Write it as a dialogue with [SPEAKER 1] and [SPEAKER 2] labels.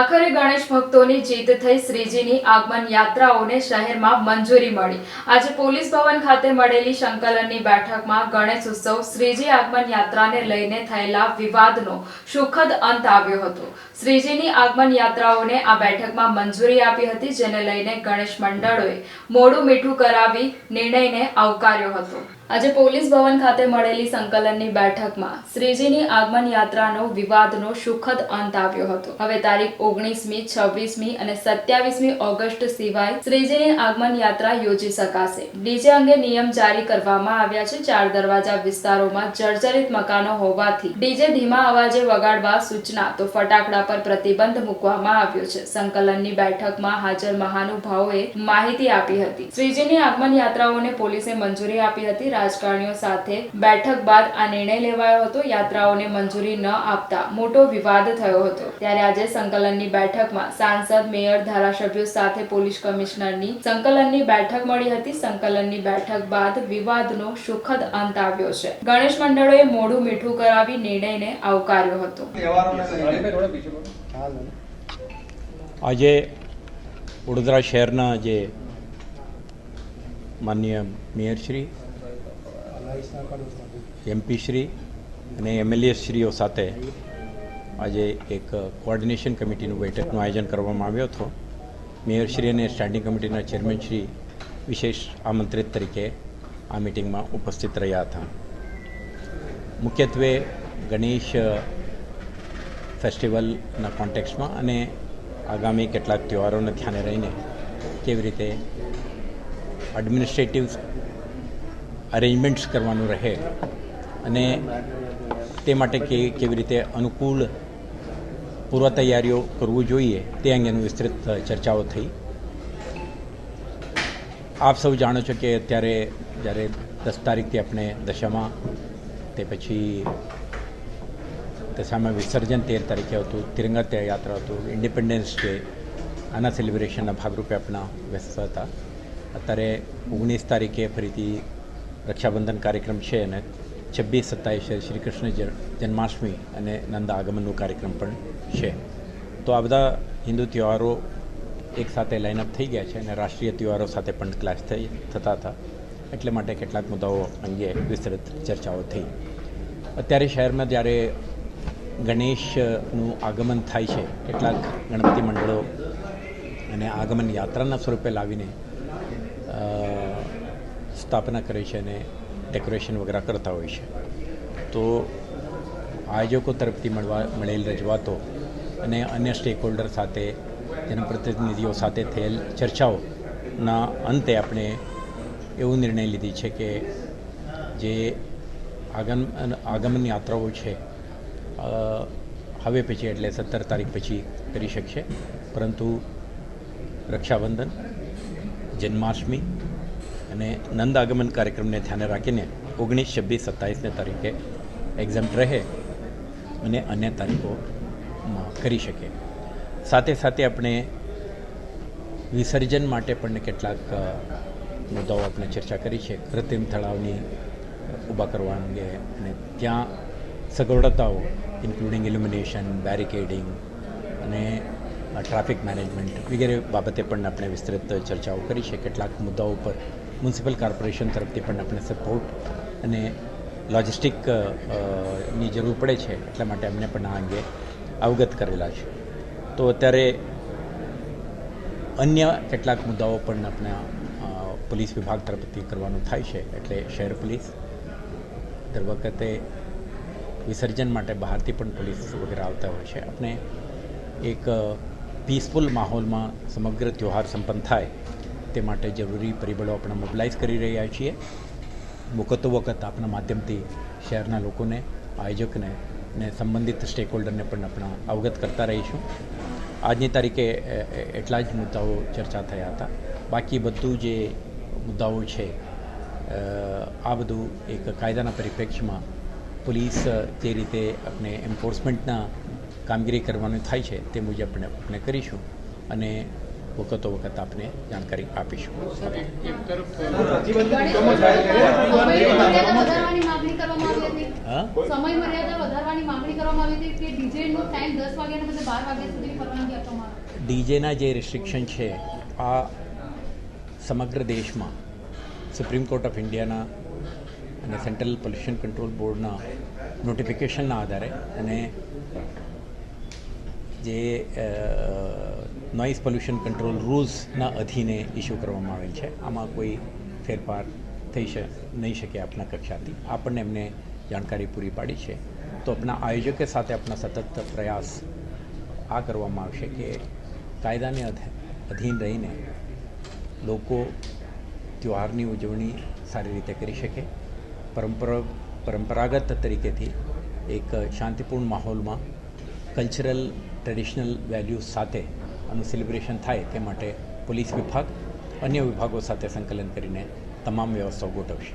[SPEAKER 1] આખરે ગણેશ ભક્તોની જીત થઈ શ્રીજીની આગમન યાત્રાઓને શહેરમાં મંજૂરી મળી. આજે પોલીસ ભવન ખાતે મળેલી સંકલનની બેઠકમાં ગણેશ ઉત્સવ શ્રીજી આગમન યાત્રાને લઈને થયેલા વિવાદનો સુખદ અંત આવ્યો હતો. શ્રીજીની આગમન યાત્રાઓને આ બેઠકમાં મંજૂરી આપી હતી, જેને લઈને ગણેશ મંડળોએ મોડું મીઠું કરાવી નિર્ણયને આવકાર્યો હતો. આજે પોલીસ ભવન ખાતે મળેલી સંકલનની બેઠકમાં શ્રીજીની આગમન યાત્રાનો વિવાદનો સુખદ અંત આવ્યો હતો. હવે તારીખ ઓગણીસમી, છવ્વીસમી અને સત્યાવીસમી ઓગસ્ટ સિવાય શ્રીજીની આગમન યાત્રા યોજી શકાશે. ડીજે અંગે નિયમ જારી કરવામાં આવ્યા છે. ચાર દરવાજા વિસ્તારોમાં જર્જરિત મકાનો હોવાથી ડીજે ધીમા અવાજે વગાડવા સૂચના તો ફટાકડા પર પ્રતિબંધ મૂકવામાં આવ્યો છે. સંકલનની બેઠકમાં હાજર મહાનુભાવોએ માહિતી આપી હતી. શ્રીજીની આગમન યાત્રાઓને પોલીસે મંજૂરી આપી હતી. રાજકારણીઓ સાથે બેઠક બાદ આ નિર્ણય લેવાયો હતો. યાત્રાઓને મંજૂરી ન આપતા મોટો વિવાદ થયો હતો. ત્યારે આજે સંકલનની બેઠકમાં સાંસદ મેયર ધારાસભ્યો સાથે પોલીસ કમિશનરની સંકલનની બેઠક મળી હતી. સંકલનની બેઠક બાદ વિવાદનો સુખદ અંત આવ્યો છે. ગણેશ મંડળોએ મોઢું મીઠું કરાવી નિર્ણયને આવકાર્યો હતો.
[SPEAKER 2] આજે વડોદરા શહેરના જે માનનીય મેયરશ્રી એમપીશ્રી અને એમએલએ શ્રીઓ સાથે આજે એક કોઓર્ડિનેશન કમિટીનું બેઠકનું આયોજન કરવામાં આવ્યો હતો. મેયરશ્રી અને સ્ટેન્ડિંગ કમિટીના ચેરમેનશ્રી વિશેષ આમંત્રિત તરીકે આ મિટિંગમાં ઉપસ્થિત રહ્યા હતા. મુખ્યત્વે ગણેશ ફેસ્ટિવલના કોન્ટેક્સમાં અને આગામી કેટલાક તહેવારોને ધ્યાને રહીને કેવી રીતે એડમિનિસ્ટ્રેટિવ અરેન્જમેન્ટ્સ કરવાનું રહે. અને તે માટે કે કેવી રીતે અનુકૂળ પૂર્વ તૈયારીઓ કરવું જોઈએ, તે અંગેનું વિસ્તૃત ચર્ચાઓ થઈ. આપ સૌ જાણો છો કે અત્યારે જ્યારે દસ તારીખથી આપણે દશામાં, તે પછી દશામાં વિસર્જન તેર તારીખે હતું, તિરંગા યાત્રા હતું, ઇન્ડિપેન્ડન્સ ડે, આના સેલિબ્રેશનના ભાગરૂપે આપણા વ્યસ્ત હતા. અત્યારે ઓગણીસ તારીખે ફરીથી રક્ષાબંધન કાર્યક્રમ છે અને છવ્વીસ સત્તાવીસ શ્રી કૃષ્ણ જન્માષ્ટમી અને નંદ આગમનનો કાર્યક્રમ પણ છે. તો આ બધા હિન્દુ તહેવારો એક સાથે લાઇનઅપ થઈ ગયા છે અને રાષ્ટ્રીય તહેવારો સાથે પણ ક્લાસ થઈ થતા હતા. એટલે માટે કેટલાક મુદ્દાઓ અંગે વિસ્તૃત ચર્ચાઓ થઈ. અત્યારે શહેરમાં જ્યારે ગણેશનું આગમન થાય છે, કેટલાક ગણપતિ મંડળો અને આગમન યાત્રાના સ્વરૂપે લાવીને સ્થાપના કરે છે અને ડેકોરેશન વગેરે કરતા હોય છે. તો આયોજકો તરફથી મળવા, મળેલ રજૂઆતો અને અન્ય સ્ટેક હોલ્ડર સાથે, જનપ્રતિનિધિઓ સાથે થયેલ ચર્ચાઓના અંતે આપણે એવું નિર્ણય લીધી છે કે જે આગમ, આગમન યાત્રાઓ છે હવે પછી એટલે સત્તર તારીખ પછી કરી શકશે. પરંતુ રક્ષાબંધન, જન્માષ્ટમી અને નંદ આગમન કાર્યક્રમને ધ્યાને રાખીને ઓગણીસ છવ્વીસ સત્તાવીસને તારીખે એક્ઝામ્પ રહે અને અન્ય તારીખોમાં કરી શકે. સાથે સાથે આપણે વિસર્જન માટે પણ કેટલાક મુદ્દાઓ આપણે ચર્ચા કરી છે. કૃત્રિમ તળાવની ઊભા કરવા અંગે અને ત્યાં સગવડતાઓ ઇન્ક્લુડિંગ ઇલ્યુમિનેશન બેરિકેડિંગ અને ટ્રાફિક મેનેજમેન્ટ વગેરે બાબતે પણ આપણે વિસ્તૃત ચર્ચાઓ કરી છે. કેટલાક મુદ્દાઓ પર મ્યુનિસિપલ કોર્પોરેશન તરફથી પણ આપણે સપોર્ટ અને લોજિસ્ટિકની જરૂર પડે છે, એટલા માટે અમને પણ આ અંગે અવગત કરેલા છે. તો અત્યારે અન્ય કેટલાક મુદ્દાઓ પણ આપણા પોલીસ વિભાગ તરફથી કરવાનું થાય છે, એટલે શહેર પોલીસ દર વખતે વિસર્જન માટે બહારથી પણ પોલીસ વગેરે આવતા હોય છે. આપણે એક પીસફુલ માહોલમાં સમગ્ર ત્યોહાર સંપન્ન થાય તે માટે જરૂરી પરિબળો આપણે મોબિલાઇઝ કરી રહ્યા છીએ. વખતો વખત આપણા માધ્યમથી શહેરના લોકોને, આયોજકને ને સંબંધિત સ્ટેક હોલ્ડરને પણ આપણા અવગત કરતા રહીશું. આજની તારીખે એટલા જ મુદ્દાઓ ચર્ચા થયા હતા. બાકી બધું જે મુદ્દાઓ છે આ બધું એક કાયદાના પરિપ્રેક્ષ્યમાં પોલીસ જે રીતે આપણે એન્ફોર્સમેન્ટના કામગીરી કરવાનું થાય છે, તે મુજબ આપણે આપણે કરીશું. અને વખતો વખત આપને જાણકારી આપીશું. ડીજેના જે રિસ્ટ્રિક્શન છે, આ સમગ્ર દેશમાં સુપ્રીમ કોર્ટ ઓફ ઇન્ડિયાના અને સેન્ટ્રલ પોલ્યુશન કંટ્રોલ બોર્ડના નોટિફિકેશનના આધારે અને જે નોઇઝ પોલ્યુશન કંટ્રોલ રૂલ્સના અધીને ઇસ્યુ કરવામાં આવેલ છે. આમાં કોઈ ફેરફાર થઈ શકે નહીં શકે આપણા કક્ષાથી. આપણને એમને જાણકારી પૂરી પાડી છે. તો આપણા આયોજકે સાથે આપણા સતત પ્રયાસ આ કરવામાં આવશે કે કાયદાને અધીન રહીને લોકો તહેવારની ઉજવણી સારી રીતે કરી શકે. પરંપરા, પરંપરાગત તરીકેથી એક શાંતિપૂર્ણ માહોલમાં કલ્ચરલ ટ્રેડિશનલ વેલ્યુઝ સાથે આનું સેલિબ્રેશન થાય તે માટે પોલીસ વિભાગ અન્ય વિભાગો સાથે સંકલન કરીને તમામ વ્યવસ્થાઓ ગોઠવશે.